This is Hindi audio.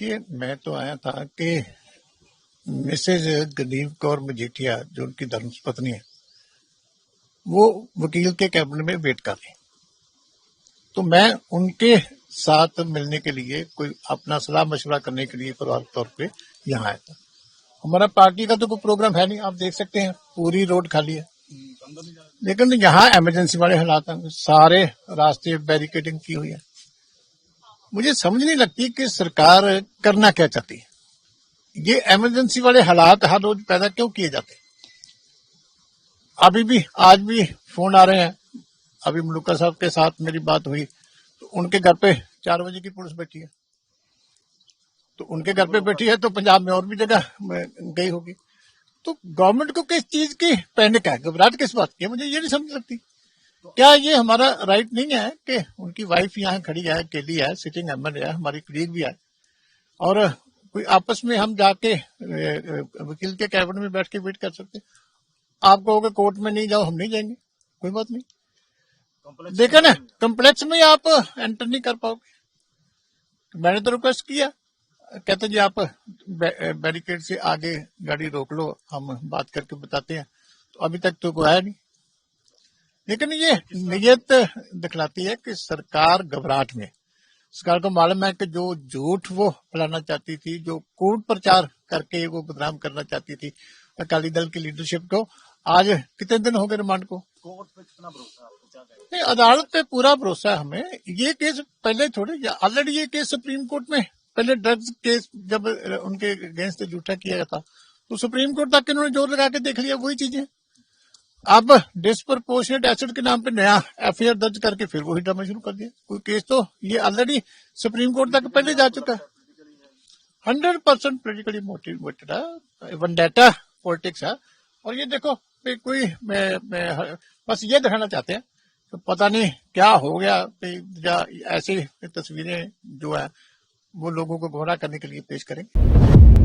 देखिए मैं तो आया था कि मिसेज गनीव कौर मजीठिया जो उनकी धर्मपत्नी है वो वकील के कैबिनेट में वेट कर रही तो मैं उनके साथ मिलने के लिए कोई अपना सलाह मशवरा करने के लिए परिवार तौर पे यहाँ आया था। हमारा पार्टी का तो कोई प्रोग्राम है नहीं आप देख सकते हैं पूरी रोड खाली है। लेकिन यहाँ इमरजेंसी वाले हालात हैं सारे रास्ते बैरिकेडिंग की हुई है। मुझे समझ नहीं लगती कि सरकार करना क्या चाहती है। ये इमरजेंसी वाले हालात हर रोज पैदा क्यों किए जाते अभी भी, आज भी फ़ोन आ रहे हैं। अभी मलुका साहब के साथ मेरी बात हुई तो उनके घर पे चार बजे की पुलिस बैठी है। तो उनके घर पे बैठी है तो पंजाब में और भी जगह गई होगी। तो गवर्नमेंट को किस चीज़ की पैनिक है? घबराहट किस बात की मुझे ये नहीं समझ लगती। क्या ये हमारा राइट नहीं है कि उनकी वाइफ यहाँ खड़ी है अकेली है सिटिंग एमएलए है हमारी क्लीग भी है। और कोई आपस में हम जाके वकील के कैबिनेट में बैठ के वेट कर सकते आप कहोगे कोर्ट में नहीं जाओ हम नहीं जाएँगे। कोई बात नहीं। देखा ना कम्प्लेक्स में आप एंटर नहीं कर पाओगे। मैंने तो रिक्वेस्ट किया। कहते जी आप बैरिकेड से आगे गाड़ी रोक लो हम बात करके बताते हैं। तो अभी तक तो कोई आया नहीं। लेकिन ये नियत दिखलाती है कि सरकार घबराहट में सरकार को मालूम है कि जो झूठ वो फैलाना चाहती थी जो कूट प्रचार करके वो बदनाम करना चाहती थी अकाली दल की लीडरशिप को आज कितने दिन हो गए रिमांड को? कोर्ट पे कितना भरोसा नहीं अदालत पे पूरा भरोसा है हमें। ये केस पहले थोड़े ऑलरेडी ये केस सुप्रीम कोर्ट में पहले ड्रग्स केस जब उनके अगेंस्ट झूठा किया गया था तो सुप्रीम कोर्ट तक इन्होंने ज़ोर लगा के देख लिया वही चीज़ें। अब डिस्प्रपोर्शनेट एसिड के नाम पे नया एफआईआर दर्ज करके फिर वही ड्रामा शुरू कर दिया। कोई केस तो ये ऑलरेडी सुप्रीम कोर्ट तक पहले जा चुका है। हंड्रेड परसेंट पोलिटिकली मोटिवेटेड है वनडेटा पॉलिटिक्स है। और ये देखो कोई मैं, मैं बस ये दिखाना चाहते हैं तो पता नहीं क्या हो गया ऐसी तस्वीरें जो है वो लोगों को गुमराह करने के लिए पेश करेंगे।